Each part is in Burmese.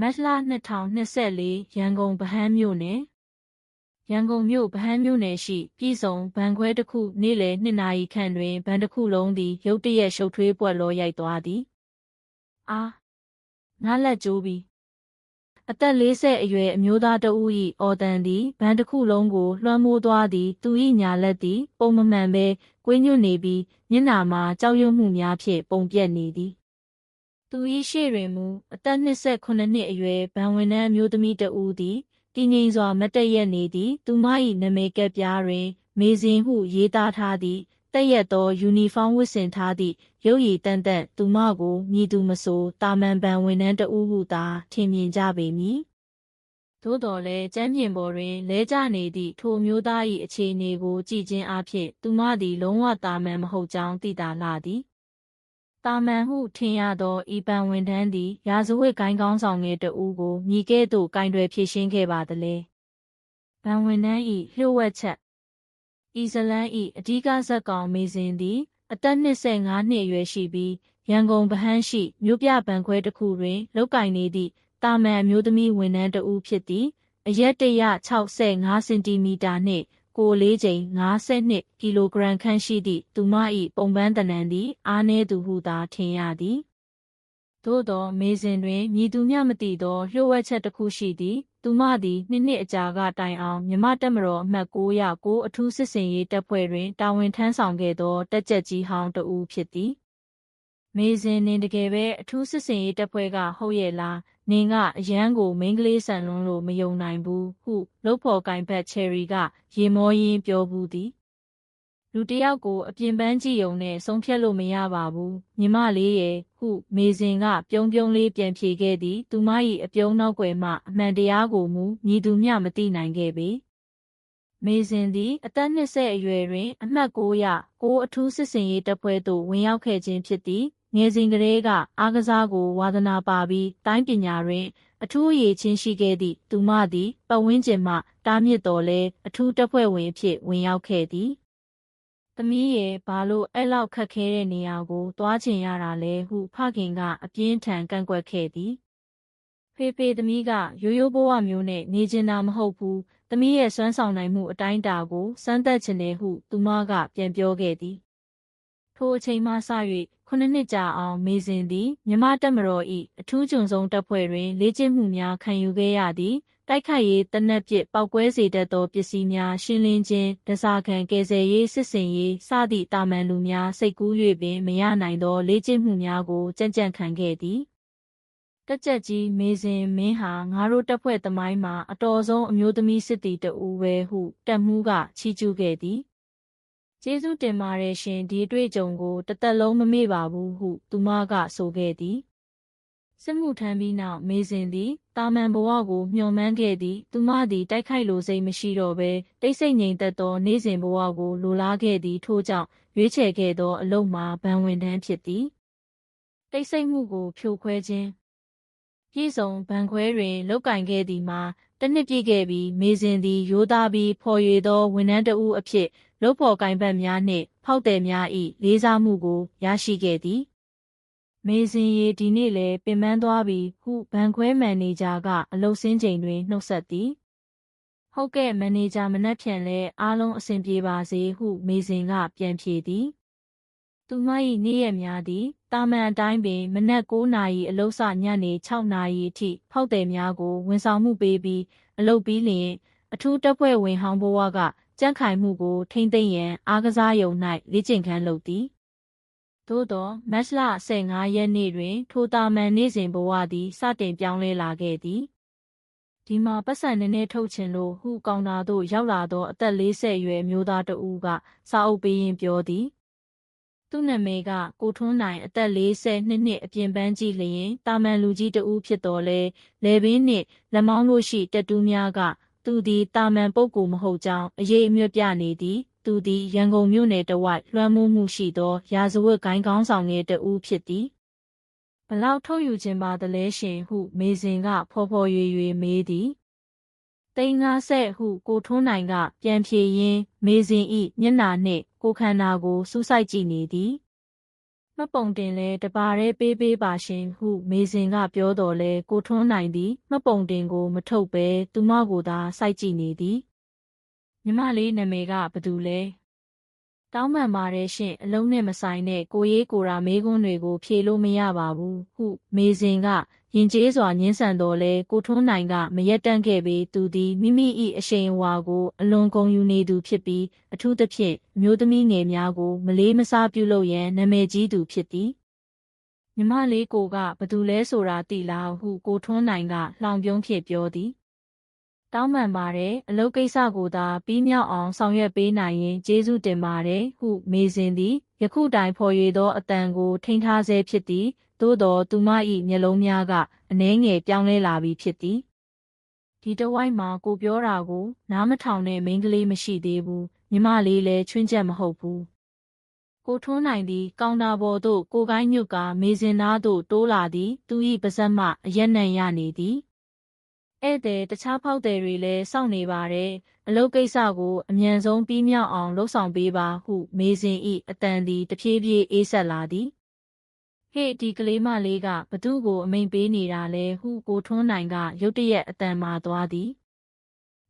မတ်လ2024ရန်ကုန်ဗဟန်းမြို့နယ်ရန်ကုန်မြို့ဗဟန်းမြို့နယ်ရှိပြည်စုံဗန်ခွဲတစ်ခုနေ့လယ်2နာရီခန့်တွင်ဗန်တစ်ခုလုံးသည်ရုတ်တရက်ရှုပ်ထွေးပွက်လောရိုက်သွားသည်အာငါလက်ကျိုးပြီအသက်40အရွယ်အမျိုးသားတဦး၏အော်တန်သည်ဗန်တစ်ခုလုံးကိုလွှမ်းမိုးသွားသည်သူ၏ညာလက်သည် ပုံမမှန်ပဲကွင်းညွတ်နေပြီးမျက်နှာမှာကြောက်ရွံ့မှုများဖြင့်ပုံပြက်နေသည် သူ၏ရှေ့တွင်မူအသက်28နှစ်အရွယ်ဗန်ဝင်နှန်းအမျိုးသမီးတဦးသည်တည်ငြိမ်စွာမတ်တရက်နေသည်သူမ၏နာမည်ကပ်ပြားတွင် မေဇင်ဟုရေးသားထားသည့်တက်ရက်သောယူနီဖောင်းဝတ်ဆင်ထားသည့်ရုပ်ရည်တန်တန်သူမကိုမြည်သူမဆိုတာမန်ပန်ဝန်ထမ်းတဦးဟုသာထင်မြင်ကြပေမည်သို့တော်လည်းကျမ်းပြင်ပေါ်တွင်လဲကျနေသည့်ထိုမျိုးသား၏အခြေအနေကိုကြည်ခြင်းအဖြစ်သူမသည်လုံးဝတာမန်မဟုတ်ကြောင်းသိတာလာသည် တာမန်ဟုထင်ရသောဤပန်ဝန်ထမ်းသည် ရာဇဝတ်ဂိုင်းကောင်းဆောင်ငယ်တဦးကိုမြည်ကဲ့သို့ကင်တွယ်ဖြည့်ရှင်းခဲ့ပါသလဲ။ဗန်ဝန်ထမ်း၏လျှို့ဝှက်ချက်ဤဇလန်း၏အဓိကဇက်ကောင်မေဇင်သည် အသက်25နှစ်အရွယ်ရှိပြီးရန်ကုန်ဗဟန်းရှိမြို့ပြဗန်ခွဲတစ်ခုတွင်လောက်ကင်နေသည့်တာမန်အမျိုးသမီးဝန်ထမ်းတဦးဖြစ်သည်အရက်165စင်တီမီတာနှင့် ကိုလေးချိန်52ကီလိုဂရမ်ခန့်ရှိသည့်သူမ၏ပုံပန်းတနံသည် အားနည်းသူဟုသာထင်ရသည်သို့သောမေဇင်တွင်မြည်သူမျှမသိသောလျှို့ဝှက်ချက်တစ်ခုရှိသည်သူမသည်နှစ်နှစ်အကြာကတိုင်အောင်မြမတက်မတော်အမှတ်909အထူးစစ်စင်ရေးတပ်ဖွဲ့တွင်တာဝန်ထမ်းဆောင်ခဲ့သောတက်ကြက်ကြီးဟောင်းတဦးဖြစ်သည်မေဇင်နင်တကယ်ပဲအထူးစစ်စင်ရေးတပ်ဖွဲ့ကဟုတ်ရဲ့လား နင်ကအရန်ကိုမိန်းကလေးဆန်လွန်းလို့မယုံနိုင်ဘူးဟုလုတ်ဖော်ကင်ဘတ်ချယ်ရီက ရေမောရင်းပြောဘူးသည်လူတယောက်ကိုအပြင်ပန်းကြည့်ုံနဲ့ဆုံးဖြတ်လို့မရပါဘူးညီမလေးရဲ့ဟုမေဇင်က ပြုံးပြုံးလေးပြန်ဖြေခဲ့သည် သူမ၏အပြုံးနောက်ွယ်မှအမှန်တရားကိုမူမြည်သူမျှမသိနိုင်ခဲ့ပေမေဇင်သည်အသက်20အရွယ်တွင် အမှတ်900ကိုအထူးစစ်စင်ရေးတပ်ဖွဲ့သို့ဝင်ရောက်ခဲ့ခြင်းဖြစ်သည် ငယ်စဉ်ကလေးကအားကစားကိုဝါသနာပါပြီးတိုင်းပညာတွင် အထူးအရေးချင်းရှိခဲ့သည့်သူမသည်ပတ်ဝန်းကျင်မှတားမြစ်တော်လဲအထူးတပ်ဖွဲ့ဝင်အဖြစ်ဝင်ရောက်ခဲ့သည်။သမီးရဲ့ဘာလို့အဲ့လောက်ခက်ခဲတဲ့နေရာကိုသွားချင်ရတာလဲဟုဖခင်ကအပြင်းထန်ကန့်ကွက်ခဲ့သည်။ဖေဖေသမီးကရိုးရိုးဘဝမျိုးနဲ့နေကျင်တာမဟုတ်ဘူး။သမီးရဲ့စွမ်းဆောင်နိုင်မှုအတိုင်းအတာကိုစမ်းသပ်ချင်တယ်ဟုသူမကပြန်ပြောခဲ့သည်။ထိုအချိန်မှစ၍ ခုနှစ်နှစ်ကြာအောင်မေဇင်သည်မြမတက်မတော်၏အထူးကျွန်ဆုံးတပ်ဖွဲ့တွင် လေ့ကျင့်မှုများခံယူခဲ့ရသည်တိုက်ခိုက်ရေးတနက်ပစ်ပောက်ကွဲစေတတ်သောပစ္စည်းများရှင်းလင်းခြင်းဒဇာခံကယ်ဆယ်ရေးစစ်စင်ရေးစသည့်တာမန်လူများစိတ်ကူး၍ပင်မရနိုင်သောလေ့ကျင့်မှုများကိုကြံ့ကြံ့ခံခဲ့သည်တက်ကြက်ကြီးမေဇင်မင်းဟာငါတို့တပ်ဖွဲ့သမိုင်းမှာအတော်ဆုံးအမျိုးသမီးစစ်တီတဦးပဲဟုတက်မှုကချီးကျူးခဲ့သည် ကျေးဇူးတင်ပါတယ်ရှင်ဒီအတွေ့အကြုံကိုတသက်လုံးမမေ့ပါဘူးဟု သူမကဆိုခဲ့သည်စစ်မှုထမ်းပြီးနောက်မေဇင်သည်တာမန်ဘဝကိုမျှော်မှန်းခဲ့သည်သူမသည်တိုက်ခိုက်လိုစိတ်မရှိတော့ဘဲတိတ်ဆိတ်ငြိမ်သက်သောနေ့စဉ်ဘဝကိုလိုလားခဲ့သည်ထို့ကြောင့်ရွေးချယ်ခဲ့သောအလုပ်မှာဗန်ဝင်တန်းဖြစ်သည်တိတ်ဆိတ်မှုကိုဖြိုခွဲခြင်းပြည်စုံဗန်ခွဲတွင်လုတ်ကင်ခဲ့သည်မှာတနှစ်ပြည့်ခဲ့ပြီးမေဇင်သည်ရိုးသားပြီးဖော်ရွေသောဝန်ထမ်းတဦးအဖြစ် လုပ်ဖော်ကင်ဘတ်များနှင့် ဖောက်တယ်များ၏လေးစားမှုကို ရရှိခဲ့သည်မေဇင်ရီဒီနေ့လည်းပင်ပန်းသွားပြီဟုဘန်ခွဲမန်နေဂျာကအလုတ်စင်းချိန်တွင်နှုတ်ဆက်သည်ဟုတ်ကဲ့မန်နေဂျာမနှက်ဖြန်လဲအားလုံးအဆင်ပြေပါစေဟု မေဇင်ကပြန်ဖြေသည်သူမ၏နေ့ရက်များသည်တာမန်အတိုင်းပင်မနက်9နာရီအလုပ်စညနေ6နာရီအထိဖောက်တယ်များကိုဝန်ဆောင်မှုပေးပြီးအလုပ်ပြီးလျင် အထူးတပ်ဖွဲ့ဝင်ဟောင်းဘဝက ကြန့်ခိုင်မှုကို ထိမ့်သိမ့်ရန်အားကစားယုံ၌လေ့ကျင့်ခန်းလုပ်သည်သို့သောမတ်လ15ရက်နေ့တွင် ထိုတာမန်နေ့စဉ်ဘဝသည်စတင်ပြောင်းလဲလာခဲ့သည်ဒီမှာပတ်စံနည်းနည်းထုတ်ချင်လို့ဟူကောင်တာသို့ရောက်လာသောအသက်40အရွယ်မျိုးသားတဦးကစာအုပ်ပေးရင်းပြောသည်သူ့နာမည်ကကိုထွန်းနိုင်အသက်42နှစ်အပြင်ပန်းကြည့်လျင်တာမန်လူကြီးတဦးဖြစ်တော်လဲလေဘင်းနှင့်လက်မောင်းတို့ရှိတက်တူးများက သူသည်တာမန်ပုဂ္ဂိုလ်မဟုတ်ကြောင်းအရေးအမြွတ်ပြနေသည်သူသည်ရန်ကုန်မြို့နယ်တဝိုက်လွှမ်းမိုးမှုရှိသော ရာဇဝတ်ဂိုင်းကောင်းဆောင်ငယ်တဦးဖြစ်သည်ဘလောက်ထုတ်ယူခြင်းပါသလဲရှင်ဟု မေဇင်ကဖော်ဖော်ရွေရွေမေးသည်တိန်50ဟုကိုထွန်းနိုင်က ပြန်ဖြေရင်းမေဇင်ဤမျက်နာနှင့်ကိုခန္ဓာကိုစူးစိုက်ကြည့်နေသည် မှတ်ပုံတင်လဲတပါရဲပေးပေးပါရှင်ဟုမေစင်ကပြောတော်လဲကိုထွန်းနိုင်သည်မှတ်ပုံတင်ကိုမထုတ်ဘဲသူမကိုသာစိုက်ကြည့်နေသည်မြမလေးနာမည်ကဘသူလဲ တောင်းပန်ပါတယ်ရှင်အလုံးနဲ့မဆိုင်တဲ့ကိုရေးကိုရာမေးခွန်းတွေကိုဖြေလို့မရပါဘူးဟုမေစင်ကရင်ကျေးစွာညှင်းဆန်တော်လဲကိုထွန်းနိုင်ကမရက်တန့်ခဲ့ပေသူသည်မိမိ၏အရှိန်အဝါကိုအလွန်ကုန်ယူနေသူဖြစ်ပြီးအထူးသဖြင့်အမျိုးသမီးငယ်များကိုမလေးမစားပြုလုပ်ရန်နာမည်ကြီးသူဖြစ်သည်မြမလေးကိုကဘသူလဲဆိုတာသိလားဟုကိုထွန်းနိုင်ကလှောင်ပြုံးဖြစ်ပြောသည် တောင်းပန်ပါတယ်အလုပ်ကိစ္စကိုသာပြီးမြောက်အောင်ဆောင်ရွက်ပေးနိုင်ရင်ကျေးဇူးတင်ပါတယ်ဟုမေစင်သည်ယခုတိုင်ဖော်ရွေသောအတန်ကိုထိန်းထားဆဲဖြစ်သည်သို့တော်သူမ၏မျက်လုံးများကအနှဲငယ်ပြောင်းလဲလာပြီးဖြစ်သည်ဒီတဝိုက်မှာကိုပြောတာကို နားမထောင်တဲ့မိန်းကလေးမရှိသေးဘူးမြမလေးလည်းချွင်းချက်မဟုတ်ဘူးကိုထွန်းနိုင်သည်ကောင်တာပေါ်သို့ကိုကိုင်းညွတ်ကမေစင်သားသို့တိုးလာသည်သူ၏ပါဇက်မှအရက်နံရနေသည် ဧည့်သည်တခြားဖောက်သည်တွေလည်းစောင့်နေပါတယ်အလုပ်ကိစ္စကိုအမြန်ဆုံးပြီးမြောက်အောင်လှုပ်ဆောင်ပေးပါဟုမေစင်၏အတန်သည်တဖြည်းဖြည်းအေးဆက်လာသည်ဟေ့ဒီကလေးမလေးကဘသူ့ကိုအမိန်ပေးနေတာလဲဟုကိုထွန်းနိုင်ကရုတ်တရက်အတန်မာသွားသည်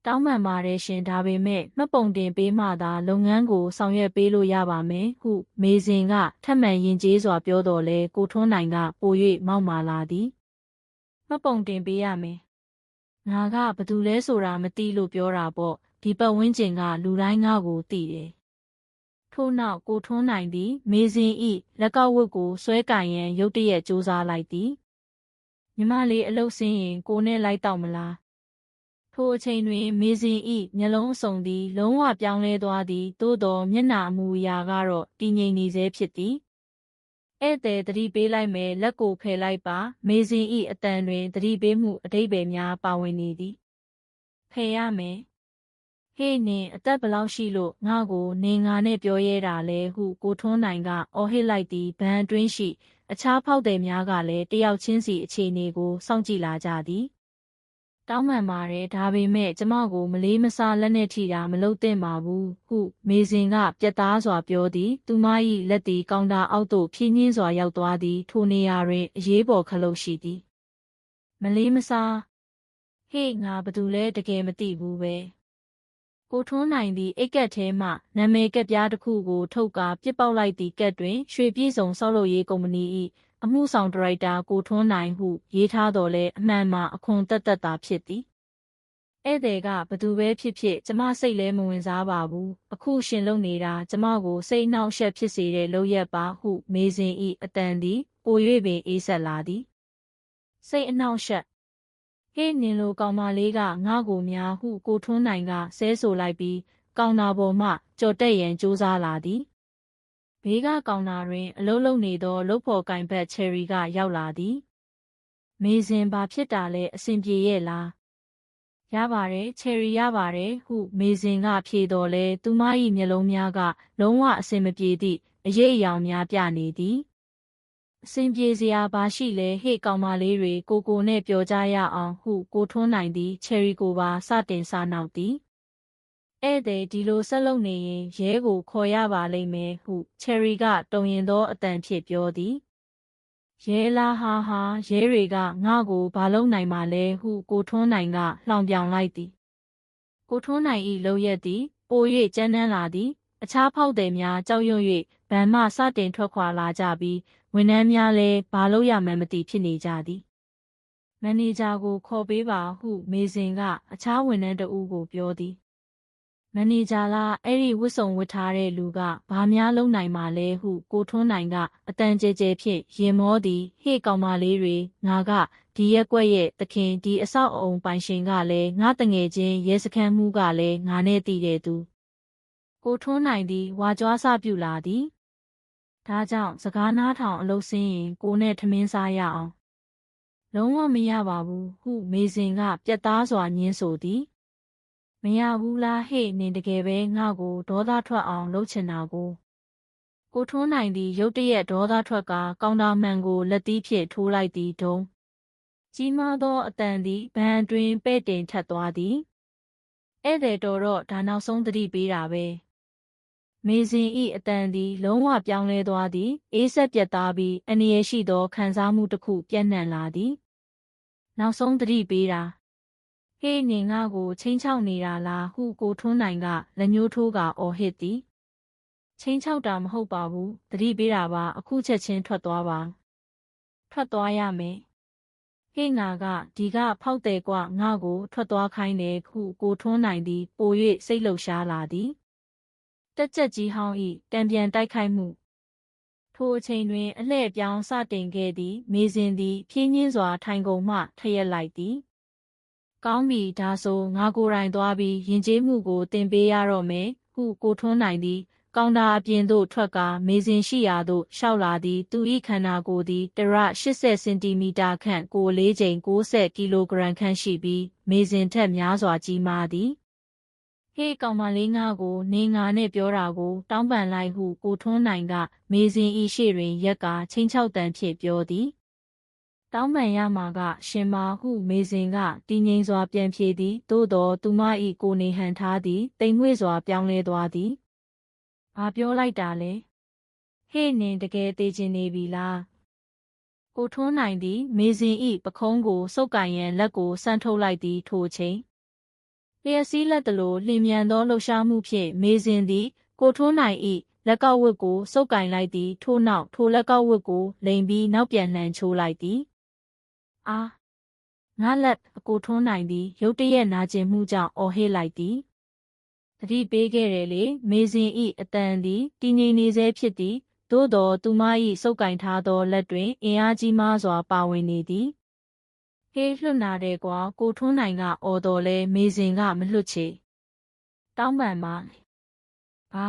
တောင်းပန်ပါတယ်ရှင်ဒါပေမဲ့မှတ်ပုံတင်ပေးမှသာလုပ်ငန်းကိုဆောင်ရွက်ပေးလို့ရပါမယ်ဟုမေစင်ကထပ်မံရင်ကျေးစွာပြောတော်လဲကိုထွန်းနိုင်ကပို၍မောက်မာလာသည်မှတ်ပုံတင်ပေးရမယ် ငါကဘသူလဲဆိုတာမသိလို့ပြောတာပေါ့ဒီပတ်ဝန်းကျင်ကလူတိုင်းငါ့ကိုသိတယ်ထို့နောက်ကိုထွန်းနိုင်သည် မေစင်ဤလက်ကောက်ဝတ်ကိုဆွဲကင်ရန်ရုတ်တရက်စူးစမ်းလိုက်သည်မြမလေးအလုတ်ဆင်းရင်ကိုနဲ့လိုက်တော့မလားထိုအချိန်တွင် မေစင်ဤမျက်လုံးအစုံသည် လုံးဝပြောင်းလဲသွားသည်သို့တော်မျက်နှာအမူအရာကတော့တည်ငြိမ်နေဆဲဖြစ်သည် ဧည့်သည်တတိပေးလိုက်မယ်လက်ကိုဖယ်လိုက်ပါမေစင်ဤအတန်တွင်တတိပေးမှုအတိတ်ပဲများပါဝင်နေသည်ဖယ်ရမယ်ဟေ့နင်အသက်ဘလောက်ရှိလို့ငါ့ကိုနေငါနဲ့ပြောရဲတာလဲဟုကိုထွန်းနိုင်ကအော်ဟစ်လိုက်သည်ဘန်အတွင်းရှိ အခြားဖောက်သည်များကလည်းတယောက်ချင်းစီအခြေအနေကိုစောင့်ကြည့်လာကြသည် တောင်းပန်ပါတယ်ဒါပေမဲ့ကျမကိုမလေးမစားလက်နဲ့ထိတာမလုပ်သင့်ပါဘူးဟုမေစင်ကပြက်သားစွာပြောသည်သူမ၏လက်သည်ကောင်တာအောက်သို့ဖြင်းညင်းစွာရောက်သွားသည်ထိုနေရာတွင်အရေးပေါ်ခလုတ်ရှိသည်မလေးမစားဟေ့ငါဘသူလဲတကယ်မသိဘူးပဲကိုထွန်းနိုင်သည့်အိတ်ကက်ထဲမှနာမည်ကက်ပြားတစ်ခုကိုထုတ်ကာပြစ်ပေါက်လိုက်သည့်ကက်တွင်ရွှေပြည်စုံဆောက်လုပ်ရေးကုမ္ပဏီ၏ အမှုဆောင်ဒါရိုက်တာကိုထွန်းနိုင်ဟုရေးထားတော်လဲအမှန်မှအခွန်တက်တက်သာဖြစ်သည်ဧည့်သည်ကဘသူပဲဖြစ်ဖြစ်ကျမစိတ်လဲမဝင်စားပါဘူးအခုရှင်လုံနေတာကျမကိုစိတ်နှောက်ယှက်ဖြစ်စေတဲ့လုပ်ရက်ပါဟု မေစင်ဤအတန်သည်ပို၍ပင်အေးဆက်လာသည်စိတ်အနှောက်ယှက်ဟေ့နင်လိုကောင်မလေးကငါ့ကိုများဟုကိုထွန်းနိုင်ကဆဲဆိုလိုက်ပြီးကောင်နာပေါ်မှကြော်တက်ရန်ကြိုးစားလာသည် ဘေးကကောင်နာတွင် အလုံးလုံးနေသောလုတ်ဖော်ကင်ဘက်ချယ်ရီကရောက်လာသည်မေစင်ဘာဖြစ်တာလဲအဆင်ပြေရဲ့လားရပါတယ်ချယ်ရီရပါတယ်ဟုမေစင်ကဖြေတော်လဲသူမ၏မျက်လုံးများက လုံးဝအဆင်မပြေသည့်အရေးအယောင်များပြနေသည်အဆင်ပြေစရာဘာရှိလဲဟေ့ကောင်မလေးတွေကိုကိုနဲ့ပြောကြရအောင်ဟုကိုထွန်းနိုင်သည်ချယ်ရီကိုပါစတင်စားနောက်သည် ဧည့်သည်ဒီလိုဆက်လုပ်နေရင်ရဲကိုခေါ်ရပါလိမ့်မယ်ဟုချယ်ရီကတုံရင်သောအတန်ဖြင့်ပြောသည်ရဲလားဟာဟာရဲတွေကငါ့ကိုဘာလုပ်နိုင်မှာလဲဟုကိုထွန်းနိုင်ကလှောင်ပြောင်လိုက်သည်ကိုထွန်းနိုင်၏လုံရက်သည်ပို၍ကြမ်းတမ်းလာသည် အခြားဖောက်သည်များကြောက်ရွံ့၍ဗန်မှစတင်ထွက်ခွာလာကြပြီးဝန်ထမ်းများလည်းဘာလို့ရမှန်းမသိဖြစ်နေကြသည်မန်နေဂျာကိုခေါ်ပေးပါဟု မေစင်က အခြားဝန်ထမ်းတဦးကိုပြောသည် မန်နေဂျာလားအဲ့ဒီဝတ်စုံဝတ်ထားတဲ့လူကဘာများလုပ်နိုင်မှာလဲဟုကိုထွန်းနိုင်ကအတန်ကျဲကျဲဖြင့်ရင်မောသည်ဟေ့ကောင်မလေးတွေငါကဒီရက်ကွက်ရဲ့သခင်ဒီအဆောက်အုံပိုင်ရှင်ကလည်းငါတငယ်ချင်းရဲစခန်းမှုကလည်းငါနဲ့တည်တဲ့သူကိုထွန်းနိုင်သည်ဝါကြွားစပြုလာသည်ဒါကြောင့်စကားနားထောင်အလုပ်ဆင်းရင်ကိုနဲ့ထမင်းစားရအောင်လုံးဝမရပါဘူးဟုမေစင်ကပြက်သားစွာညင်းဆိုသည် မရဘူးလားဟေ့နင်တကယ်ပဲငါ့ကိုဒေါသထွက်အောင်လုပ်ချင်တာကိုကိုထွန်းနိုင်သည်ရုတ်တရက်ဒေါသထွက်ကကောင်တာမှန်ကိုလက်သီးဖြင့်ထိုးလိုက်သည်တုံးကြီးမားသောအတန်သည်ဗန်တွင်ပဲ့တင်ထက်သွားသည်ဧည့်သည်တော်တော့ဒါနောက်ဆုံးသတိပေးတာပဲမေဇင်ဤအတန်သည် လုံးဝပြောင်းလဲသွားသည် အေးဆက်ပြတ်သားပြီးအန္တရာယ်ရှိသောခံစားမှုတစ်ခုပြန့်နှံ့လာသည် နောက်ဆုံးသတိပေးတာ ဟေးနေငါကိုချင်းချောက်နေတာလားဟုကိုထွန်းနိုင်ကလက်ညှိုးထိုးကအော်ဟစ်သည်ချင်းချောက်တာမဟုတ်ပါဘူးသတိပေးတာပါအခုချက်ချင်းထွက်သွားပါထွက်သွားရမယ်ဟေးငါကဒီကဖောက်တယ်ကွငါကိုထွက်သွားခိုင်းတယ်ခုကိုထွန်းနိုင်သည်ပို၍စိတ်လှုပ်ရှားလာသည်တက်ကြက်ကြီးဟောင်းဤတံပြန်တိုက်ခိုက်မှုထိုအချိန်တွင်အလှည့်ပြောင်းစတင်ခဲ့သည် မေစင်သည်ဖြင်းညင်းစွာထိုင်ကုန်မှထရက်လိုက်သည် ကောင်းပြီဒါဆိုငါကိုယ်တိုင်သွားပြီးယဉ်ကျေးမှုကိုသင်ပေးရတော့မယ်ဟုကိုထွန်းနိုင်သည်ကောင်တာအပြင်သို့ထွက်ကာမေစင်ရှိရာသို့ရှောက်လာသည်သူ၏ခန္ဓာကိုယ်သည်တရ80စင်တီမီတာခန့်ကိုလေးချိန်60ကီလိုဂရမ်ခန့်ရှိပြီးမေစင်ထက်များစွာကြီးမားသည်ဟေးကောင်မလေးငါကိုနေငါနဲ့ပြောတာကို တောင်းပန်လိုက်ဟုကိုထွန်းနိုင်က မေစင်ဤရှိတွင် ရက်ကာချင်းချောက်တန်ဖြင့်ပြောသည် တောင်းပန်ရမှာက ရှင်မာဟုမေစင်ကတည်ငြိမ်စွာပြန်ဖြေသည်သို့တော်သူမ၏ကိုနေဟန်ထားသည်တိမ်ငွေ့စွာပြောင်းလဲသွားသည်ဘာပြောလိုက်တာလဲဟေ့နင်တကယ်သေးချင်နေပြီလားကိုထွန်းနိုင်သည် မေစင်ဤပခုံးကိုစုပ်ကင်ရန်လက်ကိုဆန့်ထုတ်လိုက်သည်ထိုချိန်လျက်စည်းလက်တလိုလျင်မြန်သောလှုပ်ရှားမှုဖြင့်မေစင်သည် ကိုထွန်းနိုင်ဤလက်ကောက်ဝတ်ကိုစုပ်ကင်လိုက်သည်ထို့နောက်ထိုလက်ကောက်ဝတ်ကိုလိမ်ပြီးနောက်ပြန်လှန်ချိုးလိုက်သည် အာငါလက်အကိုထွန်းနိုင်သည်ရုတ်တရက်နာကျင်မှုကြောင့်အော်ဟစ်လိုက်သည်တတိပေးခဲ့တယ်လေမေစင်ဤအတန်သည်တည်ငြိမ်နေစေဖြစ်သည်သို့တော်သူမ၏စုပ်ကင်ထားသောလက်တွင်အင်အားကြီးမားစွာပါဝင်နေသည်ဟေးလွတ်နာတယ်ကွာကိုထွန်းနိုင်ကအော်တော်လဲမေစင်ကမလွတ်ချေတောင်းပန်ပါဘာ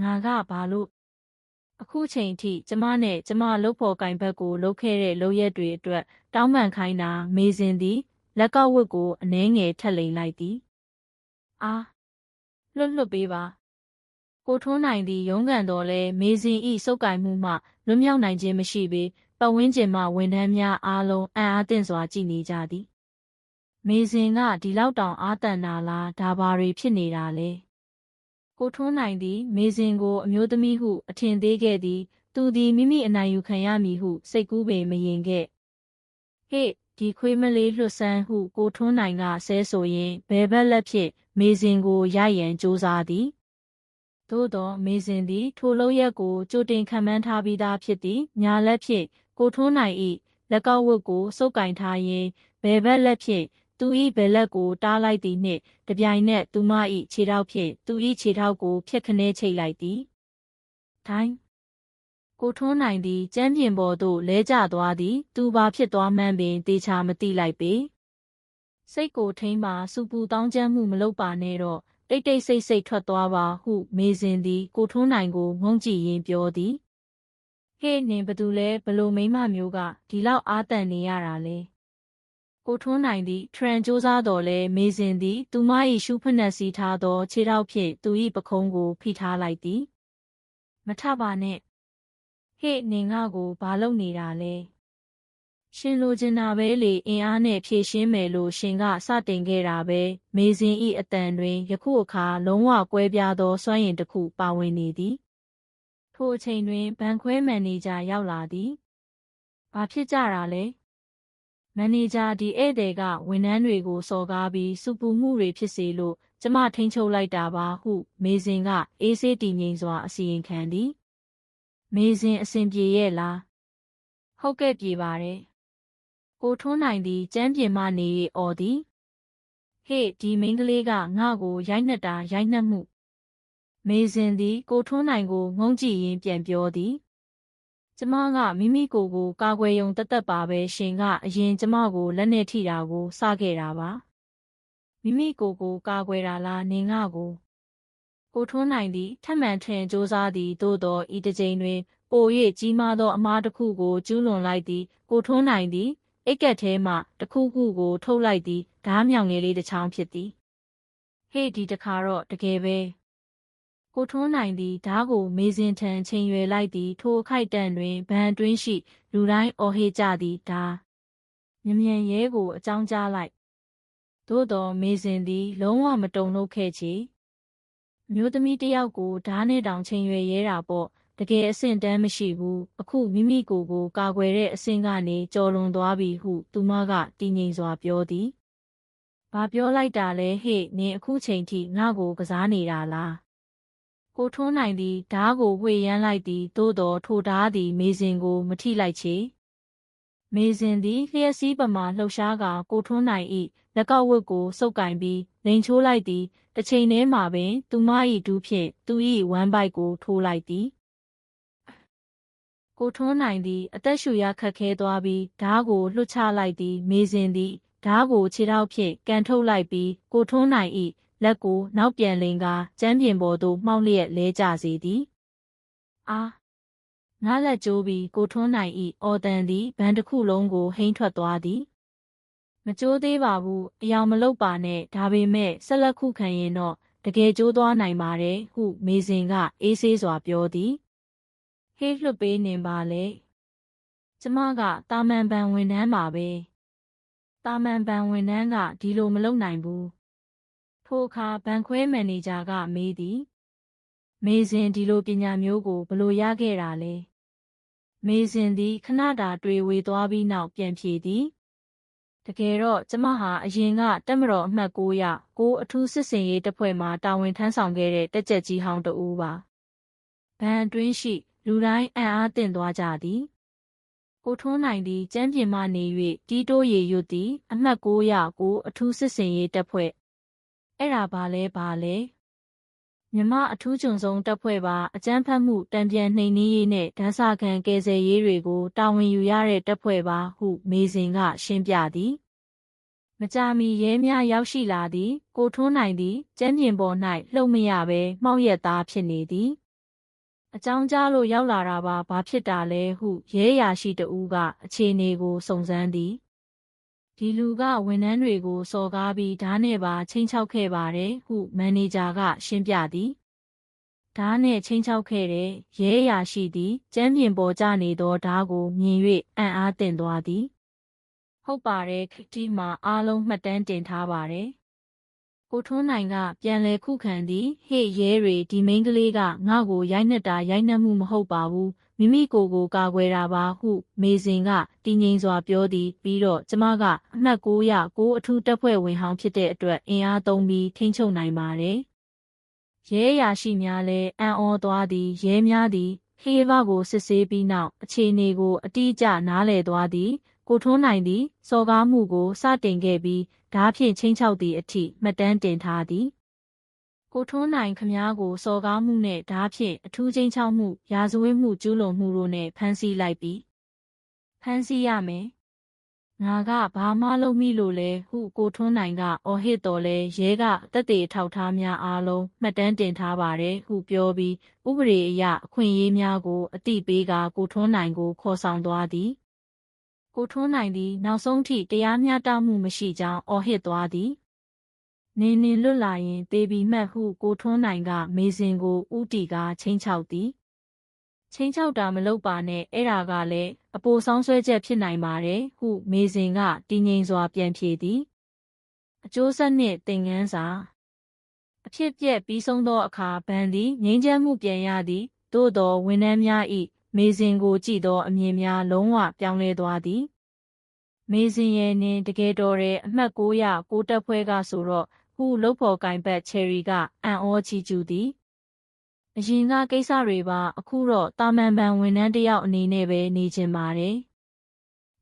ငါကဘာလို့ အခုချိန်ထိကျမနဲ့ကျမလှုပ်ဖို့ကင်ဘက်ကိုလှုပ်ခဲ့တဲ့လှုပ်ရက်တွေအတွက်တောင်းပန်ခိုင်းတာမေစင်သည်လက်ကောက်ဝတ်ကိုအနှဲငယ်ထက်လိမ်လိုက်သည်အာလွတ်လွတ်ပေးပါကိုထွန်းနိုင်သည်ရုံးကန်တော်လဲမေစင်ဤစုပ်ကင်မှုမှလွတ်မြောက်နိုင်ခြင်းမရှိပေပတ်ဝန်းကျင်မှဝန်ထမ်းများအားလုံးအံ့အားသင့်စွာကြည်နေကြသည်မေစင်ကဒီလောက်တောင်အားတန်တာလားဒါဘာတွေဖြစ်နေတာလဲ ကိုထွန်းနိုင်သည် မေစင်ကို အမျိုးသမီးဟုအထင်သေးခဲ့သည် သူသည်မိမိအနိုင်ယူခံရမည်ဟု စိတ်ကူးပေမရင်ခဲ့ဟေ့ဒီခွေးမလေးလွတ်ဆန်းဟုကိုထွန်းနိုင်ကဆဲဆိုရင်ဘယ်ဘက်လက်ဖြင့်မေစင်ကိုရရန်ကြိုးစားသည်သို့သောမေစင်သည် ထို lâu ရက်ကိုကြိုတင်ခံမှန်းထားပြီးသားဖြစ်သည်ညာလက်ဖြင့်ကိုထွန်းနိုင်၏လက်ကောက်ဝတ်ကိုစုပ်ကင်ထားရင်းဘယ်ဘက်လက်ဖြင့် သူ၏ဘယ်လက်ကိုတားလိုက်သည်နှင့်တပြိုင်နက်သူမ၏ခြေထောက်ဖြင့်သူ၏ခြေထောက်ကိုဖျက်ခနဲချိတ်လိုက်သည်ဒိုင်းကိုထွန်းနိုင်သည်ကျမ်းပြင်ပေါ်သို့လဲကျသွားသည် သူဘာဖြစ်သွားမှန်းပင်တေချာမသိလိုက်ပေစိတ်ကိုထိမ့်ပါစူပူတောင်းကျမ်းမှုမလုပ်ပါနဲ့တော့တိတ်တိတ်ဆိတ်ဆိတ်ထွက်သွားပါဟု မေစင်သည် ကိုထွန်းနိုင်ကိုငုံကြည့်ရင်းပြောသည်ဟေ့နင်ဘသူလဲဘလို့မိမမျိုးကဒီလောက်အားတန်နေရတာလဲ ကိုထွန်းနိုင်သည်ထရန်စူးစားတော်လဲမေစင်သည် သူမ၏ရှုဖက်နှက်စီထားသောခြေထောက်ဖြင့်သူ၏ပခုံးကိုဖိထားလိုက်သည်မထပါနဲ့ဟေ့နင်ငါကိုဘာလုပ်နေတာလဲရှင်လိုချင်တာပဲလေအင်အားနဲ့ဖြည့်ရှင်းမယ်လို့ရှင်ကစတင်ခဲ့တာပဲမေစင်ဤအတန်တွင်ယခုအခါလုံးဝကွဲပြားသောစွမ်းရည်တစ်ခုပါဝင်နေသည်ထိုအချိန်တွင်ဘန်ခွဲမန်နေဂျာရောက်လာသည်ဘာဖြစ်ကြတာလဲ မန်နေဂျာဒီဧည့်သည်ကဝန်ထမ်းတွေကိုစော်ကားပြီးစုပူမှုတွေဖြစ်စေလို့ကျမထိန်ချုပ်လိုက်တာပါဟုမေစင်ကအေးဆေးတည်ငြိမ်စွာအစီရင်ခံသည်မေစင်အစဉ်ပြေရဲ့လားဟုတ်ကဲ့ပြေပါတယ်ကိုထွန်းနိုင်သည်ကျမ်းပြင်မှနေ၏အော်သည်ဟေ့ဒီမိန်းကလေးကငါ့ကိုရိုက်နှက်တာရိုက်နှက်မှုမေစင်သည်ကိုထွန်းနိုင်ကိုငုံကြည့်ရင်းပြန်ပြောသည် ကျမကမိမိကိုယ်ကိုကာကွယ်ယုံတသက်ပါပဲရှင်ကအရင်ကျမကိုလက်နဲ့ထိတာကိုစခဲ့တာပါမိမိကိုယ်ကိုကာကွယ်တာလားနင်ငါကိုကိုထွန်းနိုင်သည်ထက်မှန်ထင်စ조사သည်သို့သောဤတစ်ကြိမ်တွင်ပို၍ကြီးမားသောအမားတစ်ခုကိုကျူးလွန်လိုက်သည်ကိုထွန်းနိုင်သည်အိတ်ကက်ထဲမှတခုခုကိုထုတ်လိုက်သည်ဓားမြောင်ငယ်လေးတစ်ချောင်းဖြစ်သည်ဟေ့ဒီတခါတော့တကယ်ပဲ ကိုထွန်းနိုင်သည်ဓားကိုမေစင်ထံချိန်ရွယ်လိုက်သည် ထိုအခိုက်တန့်တွင်ဗန်တွင်းရှိ လူတိုင်းအော်ဟစ်ကြသည်ဓားမြ мян ရဲကိုအကြောင်းကြားလိုက်သို့တော်မေစင်သည် လုံးဝမတုံ့လို့ခဲ့ချေ မျိုးသမီးတစ်ယောက်ကိုဓားနဲ့တောင်ချိန်ရွယ်ရဲတာပေါ့တကယ်အဆင့်တန်းမရှိဘူးအခုမိမိကိုယ်ကိုကာကွယ်တဲ့အဆင့်ကနေကြော်လွန်သွားပြီဟုသူမကတည်ငြိမ်စွာပြောသည်။ဘာပြောလိုက်တာလဲဟေ့နင်အခုချိန်ထိငါ့ကိုကစားနေတာလား။ ကိုထွန်းနိုင်သည်ဓားကိုဝှေ့ရမ်းလိုက်သည်သို့တော်ထိုဓားသည်မေစင်ကိုမထိလိုက်ချေ။မေစင်သည်လျှက်စည်းပမာလှုပ်ရှားကကိုထွန်းနိုင်၏လက်ကောက်ဝတ်ကိုစုပ်ကင်ပြီးလိန်ချိုးလိုက်သည်တစ်ချိန်တည်းမှာပင် သူမ၏ဒူးဖြင့်သူ၏ဝမ်းပိုက်ကိုထိုးလိုက်သည်ကိုထွန်းနိုင်သည်အသက်ရှူရခက်ခဲသွားပြီးဓားကိုလွှတ်ချလိုက်သည် မေစင်သည်ဓားကိုခြေထောက်ဖြင့်ကန်ထုတ်လိုက်ပြီးကိုထွန်းနိုင်၏ လက်ကိုနောက်ပြန်လင်ကကျမ်းပြင်ပေါ်သို့မှောက်လျက်လဲကျစေသည်အာငါလက်ကျိုးပြီးကိုထွန်းနိုင်၏အော်တန်သည်ဗန်တစ်ခုလုံးကိုဟိမ့်ထွက်သွားသည်မကျိုးသေးပါဘူးအယောင်မလုတ်ပါနဲ့ဒါပေမဲ့ဆက်လက်ခုခံရင်တော့တကယ်ကျိုးသွားနိုင်ပါတယ်ဟုမေစင်ကအေးဆေးစွာပြောသည်ဟေးလွတ်ပေးနေပါလေကျမကတာမန်ပန်ဝန်ထမ်းပါပဲတာမန်ပန်ဝန်ထမ်းကဒီလိုမလုပ်နိုင်ဘူး ထိုအခါဘန်ခွဲမန်နေဂျာကမေးသည်မေစင်ဒီလိုပညာမျိုးကိုဘလို့ရခဲ့တာလဲမေစင်သည်ခဏတာတွေ့ဝေသွားပြီးနောက်ပြန်ဖြေသည်တကယ်တော့ကျမဟာအရင်ကတက်မတော်အမှတ်9ရ9အထူးစစ်စင်ရေးတပ်ဖွဲ့မှာတာဝန်ထမ်းဆောင်ခဲ့တဲ့တက်ကြက်ကြီးဟောင်းတဦးပါဘန်အတွင်းရှိလူတိုင်းအံ့အားသင့်သွားကြသည်ကိုထွန်းနိုင်သည်ကျမ်းပြင်မှနေ၍တီးတိုးရေရွတ်သည် အမှတ်909အထူးစစ်စင်ရေးတပ်ဖွဲ့ အဲ့ဒါဘာလဲဘာလဲမြမအထူးကျွန်ဆုံးတပ်ဖွဲ့ပါအကြမ်းဖက်မှုတံပြန်နှိမ်နည်းရေးနဲ့ဒန်းစာခံကယ်ဆယ်ရေးတွေကိုတာဝန်ယူရတဲ့တပ်ဖွဲ့ပါဟုမေစင်ကရှင်းပြသည်မကြမီရဲများရောက်ရှိလာသည် ကိုထွန်းနိုင်သည်ကျမ်းပြင်ပေါ်၌လှုပ်မရဘဲမှောက်ရက်သားဖြစ်နေသည်အကြောင်းကြားလို့ရောက်လာတာပါဘာဖြစ်တာလဲဟုရဲရာရှိတဦးကအခြေအနေကိုစုံစမ်းသည် ဒီလူကဝန်ထမ်းတွေကိုစော်ကားပြီးဓားနဲ့ပါချင်းချောက်ခဲ့ပါတယ်ဟုမန်နေဂျာက ရှင်းပြသည်ဓားနဲ့ချင်းချောက်ခဲ့တဲ့ရဲရာရှိသည်ကျမ်းပြင်ပေါ်ကျနေသောဓားကိုမြင်၍အံ့အားသင့်သွားသည်ဟုတ်ပါတယ်ခတိမှာအားလုံးမှတ်တမ်းတင်ထားပါတယ် ကိုထွန်းနိုင်ကပြန်လဲခုခံသည်ဟေ့ရဲတွေဒီမိန်းကလေးကငါ့ကိုရိုက်နှက်တာရိုက်နှက်မှုမဟုတ်ပါဘူးမိမိကိုယ်ကိုကာကွယ်တာပါဟုမေစင်ကတည်ငြိမ်စွာပြောသည်ပြီးတော့ကျမကအမှတ်900 9အထူးတပ်ဖွဲ့ဝင်ဟောင်းဖြစ်တဲ့အတွက်အင်အားသုံးပြီးထိန်းချုပ်နိုင်ပါတယ်ရဲရာရှိများလည်းအံ့ဩသွားသည်ရဲများသည်ဟေးဘကိုစစ်ဆေးပြီးနောက်အခြေအနေကိုအတိအကျနားလည်သွားသည် ကိုထွန်းနိုင်သည်စော်ကားမှုကိုစတင်ခဲ့ပြီးဓားဖြင့်ချင်းချောက်သည့်အထိမှတ်တမ်းတင်ထားသည်ကိုထွန်းနိုင်ခမားကိုစော်ကားမှုနှင့်ဓားဖြင့်အထူးချင်းချောက်မှုရာဇဝတ်မှုကျူးလွန်မှုတို့နဲ့ဖမ်းဆီးလိုက်ပြီးဖမ်းဆီးရမယ်ငါကဘာမှလုပ်မိလို့လဲဟုကိုထွန်းနိုင်ကအော်ဟစ်တော်လဲရဲကတက်တေထောက်ထားများအားလုံးမှတ်တမ်းတင်ထားပါတယ်ဟုပြောပြီးဥပဒေအရအခွင့်အရေးများကိုအတိပေးကကိုထွန်းနိုင်ကိုခေါ်ဆောင်သွားသည် ကိုထွန်းနိုင်သည်နောက်ဆုံးထိတရားမျှတမှုမရှိကြောင်းအော်ဟစ်သွားသည်နေနေလွတ်လာရင်တေဘီမှတ်ဟုကိုထွန်းနိုင်က မေစင်ကိုဥတီကချင်းချောက်သည်ချင်းချောက်တာမလုပ်ပါနဲ့အဲ့ဒါကလည်းအပိုဆောင်ဆွဲချက်ဖြစ်နိုင်ပါတယ်ဟုမေစင်ကတည်ငြိမ်စွာပြန်ဖြေသည်အကျိုးဆက်နှင့်သင်ငန်းစာအဖြစ်ပြက်ပြီးဆုံးသောအခါဗန်သည်ငြိမ်းချမ်းမှုပြန်ရသည်သို့သောဝန်ထမ်းများ၏ မေစင်ကိုကြည့်သောအမြင်များလုံးဝပြောင်းလဲသွားသည်မေစင်ရဲ့နင်းတကယ်တော်တဲ့အမှတ်900ကိုတက်ဖွဲကဆိုတော့ဟုလုတ်ဖော်ကင်ဘတ်ချယ်ရီကအံ့ဩချီကျူးသည်အရင်ကကိစ္စတွေပါအခုတော့တာမန်ပန်ဝန်ထမ်းတယောက်အနေနဲ့ပဲနေချင်ပါတယ်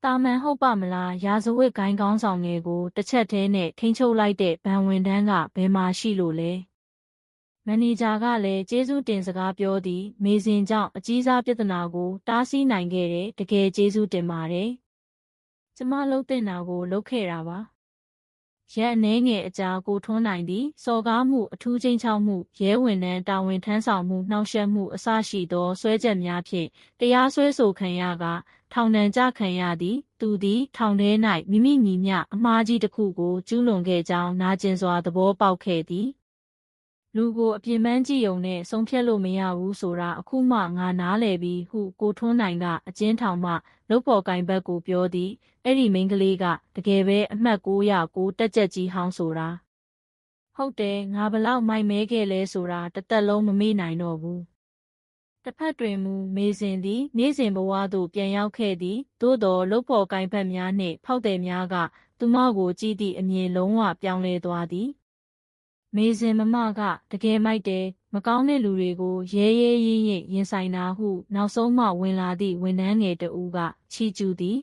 တာမန်ဟုတ်ပါမလားရာဇဝတ်ဂိုင်းကောင်းဆောင်ငယ်ကိုတစ်ချက်တည်းနဲ့ထိန်းချုပ်လိုက်တဲ့ဘန်ဝန်ထမ်းကဘယ်မှာရှိလို့လဲ မန်နေဂျာကလည်းကျေးဇူးတင်စကားပြောသည်မေစင်ကြောင့်အကြီးစားပြဿနာကို တားဆီးနိုင်ခဲ့တယ်တကယ်ကျေးဇူးတင်ပါတယ်ကျမလှုပ်တဲ့နာကိုလှုပ်ခဲ့တာပါရက်အနှဲငယ်အကြာကိုထွန်းနိုင်သည်စော်ကားမှုအထူးချင်းချောက်မှုရဲဝင်နှန်းတာဝန်ထမ်းဆောင်မှုနှောင့်ယှက်မှုအစရှိသောဆွဲချက်များဖြင့်တရားစွဲဆိုခံရကထောင်ဒဏ်ကြခံရသည် သူသည်ထောင်ထဲ၌မိမိညီမျှအမှားကြီးတစ်ခုကိုကျူးလွန်ခဲ့ကြောင်းနာကျင်စွာသဘောပေါက်ခဲ့သည် လူကိုအပြင်းပန်းကြည့်ုံနဲ့ဆုံးဖြတ်လို့မရဘူးဆိုတာအခုမှငါနားလည်ပြီဟုကိုထွန်းနိုင်ကအကျဉ်းထောင်မှလုတ်ပေါ်ကင်ဘက်ကိုပြောသည်အဲ့ဒီမိန်းကလေးကတကယ်ပဲအမှတ်909တက်ကြက်ကြီးဟောင်းဆိုတာဟဟုတ်တယ်ငါဘလောက်မိုက်မဲခဲ့လဲဆိုတာတစ်သက်လုံးမမေ့နိုင်တော့ဘူးတစ်ဖက်တွင်မူမေစဉ်သည် နေ့စဉ်ဘဝသို့ပြန်ရောက်ခဲ့သည်သို့တော်လုတ်ဖော်ကိုင်ဖက်များနှင့်ဖောက်သည်များကသူမကိုကြည့်သည့်အမြင်လုံးဝပြောင်းလဲသွားသည် မေဇင်မမကတကယ်မိုက်တယ်မကောင်းတဲ့လူတွေကိုရဲရဲရင့်ရင့်ရင်ဆိုင်တာဟု နောက်ဆုံးမှဝင်လာသည့်ဝန်ထမ်းငယ်တဦးကချီးကျူးသည်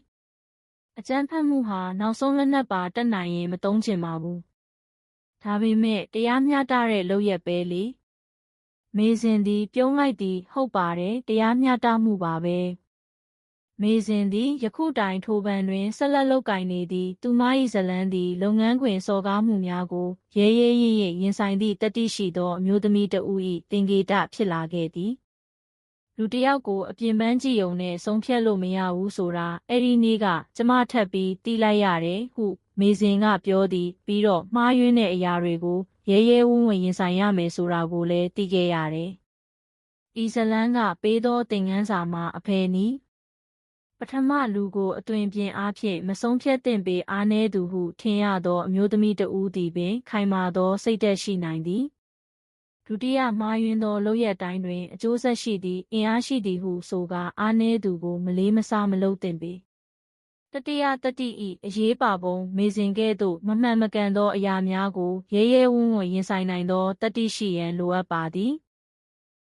အကြမ်းဖက်မှုဟာနောက်ဆုံးလက်နက်ပါတက်နိုင်ရင်မတုံးချင်ပါဘူးဒါပေမဲ့တရားမျှတတဲ့လုပ်ရက်ပဲလေမေဇင်သည် ပြုံးလိုက်သည် ဟုတ်ပါတယ်တရားမျှတမှုပါပဲ မေဇင်သည်ယခုတိုင်ထိုပန်တွင်ဆက်လက်လုပ်ကင်နေသည်သူမ၏ဇလန်းသည် လုပ်ငန်းခွင်စော်ကားမှုများကိုရဲရဲရင့်ရင့်ရင်ဆိုင်သည့်တတိရှိသောအမျိုးသမီးတဦး၏တင်ကေတဖြစ်လာခဲ့သည်လူတစ်ယောက်ကိုအပြင်ပန်းကြည့်ုံနဲ့ဆုံးဖြတ်လို့မရဘူးဆိုတာအဲ့ဒီနေ့ကကျမထပ်ပြီးတီးလိုက်ရတယ်ဟုမေဇင်ကပြောသည်ပြီးတော့မှားယွင်းတဲ့အရာတွေကိုရဲရဲဝံ့ဝံ့ရင်ဆိုင်ရမယ်ဆိုတာကိုလည်းသိခဲ့ရတယ်။ဤဇလန်းကပေးသောသင်ခန်းစာမှာအဖေနီး ပထမလူကိုအသွင်ပြင်အားဖြင့်မဆုံးဖြတ်သင့်ပေအားနည်းသူဟုထင်ရသောအမျိုးသမီးတဦးသည်ပင် ခိုင်မာသောစိတ်သက်ရှိနိုင်သည်ဒုတိယမှားယွင်းသောလုပ်ရက်တိုင်းတွင်အကျိုးဆက်ရှိသည့်အင်အားရှိသည်ဟုဆိုကာအားနည်းသူကိုမလေးမစားမလုပ်သင့်ပေတတိယတတိဤအရေးပါပုံမေစဉ်ကဲ့သို့မမှန်မကန်သောအရာများကိုရဲရဲဝံ့ဝံ့ရင်ဆိုင်နိုင်သောတတိရှိရန်လိုအပ်ပါသည်